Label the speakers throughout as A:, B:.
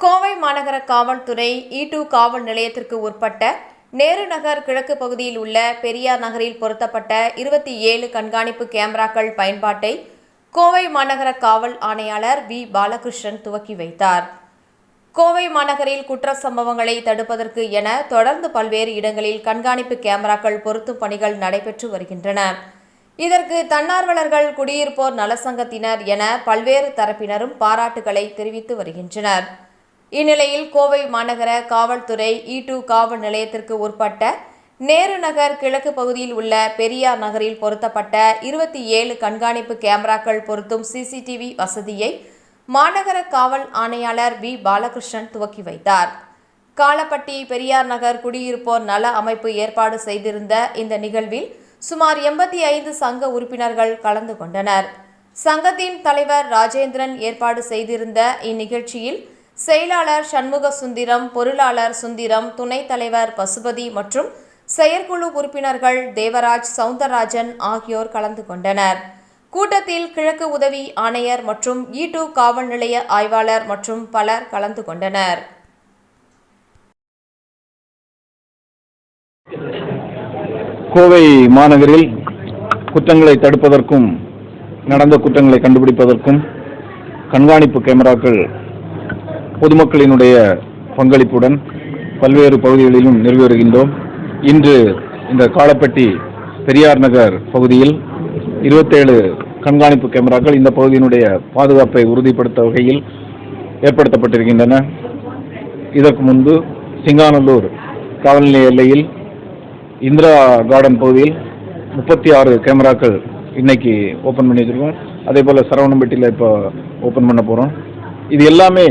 A: கோவை மாநகர காவல்துறை இ டூ காவல் நிலையத்திற்கு உட்பட்ட நேரு நகர் கிழக்கு பகுதியில் உள்ள பெரியார் நகரில் பொருத்தப்பட்ட இருபத்தி ஏழு கண்காணிப்பு கேமராக்கள் பயன்பாட்டை கோவை மாநகர காவல் ஆணையாளர் வி. பாலகிருஷ்ணன் துவக்கி வைத்தார். கோவை மாநகரில் குற்ற சம்பவங்களை தடுப்பதற்கு என தொடர்ந்து பல்வேறு இடங்களில் கண்காணிப்பு கேமராக்கள் பொருத்தும் பணிகள் நடைபெற்று வருகின்றன. இதற்கு தன்னார்வலர்கள் குடியிருப்போர் நலசங்கத்தினர் என பல்வேறு தரப்பினரும் பாராட்டுகளை தெரிவித்து வருகின்றனர். இந்நிலையில் கோவை மாநகர காவல்துறை ஈட்டு டூ காவல் நிலையத்திற்கு உட்பட்ட நேரு நகர் கிழக்கு பகுதியில் உள்ள பெரியார் நகரில் பொருத்தப்பட்ட இருபத்தி ஏழு கண்காணிப்பு கேமராக்கள் பொருத்தும் சிசிடிவி வசதியை மாநகர காவல் ஆணையாளர் வி. பாலகிருஷ்ணன் துவக்கி வைத்தார். காலப்பட்டி பெரியார் நகர் குடியிருப்போர் நல அமைப்பு ஏற்பாடு செய்திருந்த இந்த நிகழ்வில் சுமார் எண்பத்தி ஐந்து சங்க உறுப்பினர்கள் கலந்து கொண்டனர். சங்கத்தின் தலைவர் ராஜேந்திரன் ஏற்பாடு செய்திருந்த இந்நிகழ்ச்சியில் செயலாளர் சண்முக சுந்தரம் பொருளாளர் சுந்தரம் துணைத் தலைவர் பசுபதி மற்றும் செயற்குழு உறுப்பினர்கள் தேவராஜ் சவுந்தரராஜன் ஆகியோர் கலந்து கொண்டனர். கூட்டத்தில் கிழக்கு உதவி ஆணையர் மற்றும் ஈட்டு காவல் நிலைய ஆய்வாளர் மற்றும் பலர் கலந்து கொண்டனர்.
B: கோவை மாநகரில் குற்றங்களை தடுப்பதற்கும் நடந்த குற்றங்களை கண்டுபிடிப்பதற்கும் கண்காணிப்பு கேமராக்கள் பொதுமக்களினுடைய பங்களிப்புடன் பல்வேறு பகுதிகளிலும் நிறுவி வருகின்றோம் இன்று இந்த காலப்பட்டி பெரியார் நகர் பகுதியில் இருபத்தேழு கண்காணிப்பு கேமராக்கள் இந்த பகுதியினுடைய பாதுகாப்பை உறுதிப்படுத்த வகையில் ஏற்படுத்தப்பட்டிருக்கின்றன. இதற்கு முன்பு சிங்காநல்லூர் காவல்நிலைய எல்லையில் இந்திரா கார்டன் பகுதியில் முப்பத்தி ஆறு கேமராக்கள் இன்னைக்கு ஓப்பன் பண்ணி வச்சிருக்கோம். அதே போல் சரவணம்பட்டியில் இப்போ ஓப்பன் பண்ண போகிறோம் இது எல்லாமே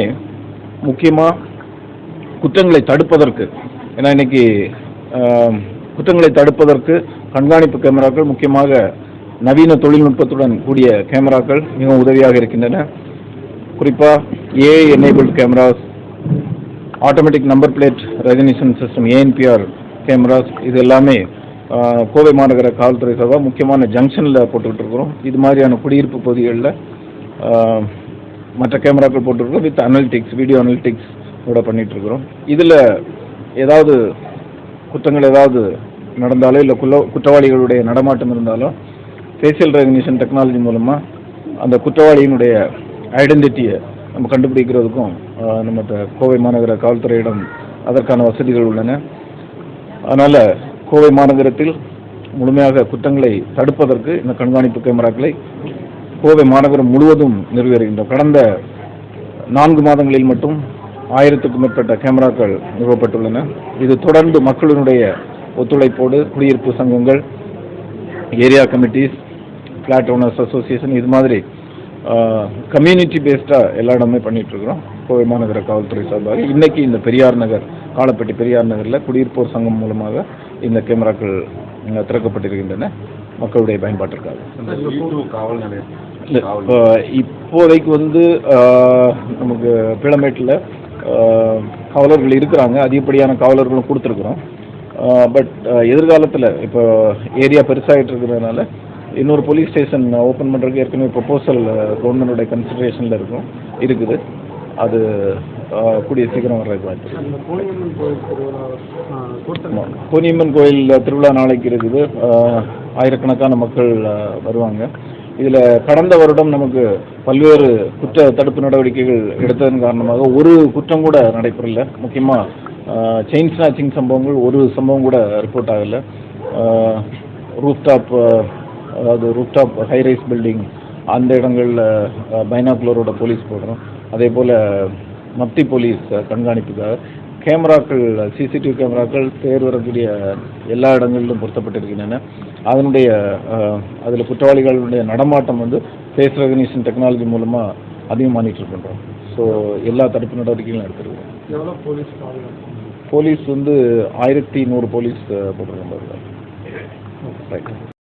B: முக்கியமாக குற்றங்களை தடுப்பதற்கு ஏன்னா இன்னைக்கு குற்றங்களை தடுப்பதற்கு கண்காணிப்பு கேமராக்கள் முக்கியமாக நவீன தொழில்நுட்பத்துடன் கூடிய கேமராக்கள் மிகவும் உதவியாக இருக்கின்றன. குறிப்பாக AI enabled cameras automatic number plate recognition system ANPR cameras இது எல்லாமே கோவை மாநகர காவல்துறை சார்பாக முக்கியமான ஜங்ஷனில் போட்டுக்கிட்டு இருக்கிறோம். இது மாதிரியான குடியிருப்பு பகுதிகளில் மற்ற கேமராக்கள் போட்டுருக்கோம் வித் அனலிட்டிக்ஸ் வீடியோ அனலிட்டிக்ஸ் கூட பண்ணிட்டு இருக்கிறோம் இதில் ஏதாவது குற்றங்கள் ஏதாவது நடந்தாலோ இல்லை குள்ள குற்றவாளிகளுடைய நடமாட்டம் இருந்தாலோ ஃபேஷியல் ரெகனிஷன் டெக்னாலஜி மூலமாக அந்த குற்றவாளியினுடைய ஐடென்டிட்டியை நம்ம கண்டுபிடிக்கிறதுக்கும் நம்ம த- கோவை மாநகர காவல்துறையிடம் அதற்கான வசதிகள் உள்ளன. அதனால் கோவை மாநகரத்தில் முழுமையாக குற்றங்களை தடுப்பதற்கு இந்த கண்காணிப்பு கேமராக்களை கோவை மாநகரம் முழுவதும் நிறுவி கடந்த நான்கு மாதங்களில் மட்டும் ஆயிரத்துக்கும் மேற்பட்ட கேமராக்கள் நிறுவப்பட்டுள்ளன. இது தொடர்ந்து மக்களினுடைய ஒத்துழைப்போடு குடியிருப்பு சங்கங்கள் area committees flat owners association இது மாதிரி கம்யூனிட்டி பேஸ்டாக எல்லா இடமே பண்ணிகிட்ருக்குறோம் இருக்கிறோம் கோவை மாநகர காவல்துறை சார்பாக. இன்றைக்கி இந்த பெரியார் நகர் காலப்பட்டி பெரியார் நகரில் குடியிருப்போர் சங்கம் மூலமாக இந்த கேமராக்கள் திறக்கப்பட்டிருக்கின்றன. மக்களுடைய பயன்பாட்டிற்காக.
C: காவல் நிலையம்
B: இப்போ இப்போதைக்கு வந்து நமக்கு பிளமேட்டில் காவலர்கள் இருக்கிறாங்க. அதிகப்படியான காவலர்களும் கொடுத்துருக்குறோம். பட் எதிர்காலத்தில் இப்போ ஏரியா பெருசாகிட்டு இருக்கிறதுனால இன்னொரு போலீஸ் ஸ்டேஷன் ஓப்பன் பண்ணுறதுக்கு ஏற்கனவே ப்ரொப்போசல் கவர்மெண்டோடைய கன்சிடரேஷனில் இருக்கும் இருக்குது. அது கூடிய சீக்கிரம் இருக்கு.
C: அந்த கோணியம்மன் கோயில் திருவிழா
B: நாளைக்கு இருக்குது. ஆயிரக்கணக்கான மக்கள் வருவாங்க. இதில் கடந்த வருடம் நமக்கு பல்வேறு குற்ற தடுப்பு நடவடிக்கைகள் எடுத்ததன் காரணமாக ஒரு குற்றம் கூட நடைபெறல. முக்கியமாக செயின் ஸ்நாச்சிங் சம்பவங்கள் ஒரு சம்பவம் கூட ரிப்போர்ட் ஆகலை. ரூஃப்டாப் அதாவது ரூஃப்டாப் ஹைரைஸ் பில்டிங் அந்த இடங்களில் பைனாக்குலரோட போலீஸ் போடுறோம். அதே போல் மப்டி போலீஸ் கண்காணிப்புக்காக. கேமராக்கள் சிசிடிவி கேமராக்கள் பேர் வரக்கூடிய எல்லா இடங்களிலும் பொருத்தப்பட்டிருக்கின்றன. அதனுடைய அதில் குற்றவாளிகளுடைய நடமாட்டம் வந்து ஃபேஸ் ரெகனிஷன் டெக்னாலஜி மூலமாக அதையும் மானிட்டர் பண்ணுறோம் ஸோ எல்லா தடுப்பு நடவடிக்கைகளும் எடுத்துருக்கோம்.
C: போலீஸ்
B: போலீஸ் வந்து ஆயிரத்தி நூறு போலீஸ் போட்டிருக்கோம் ரைட்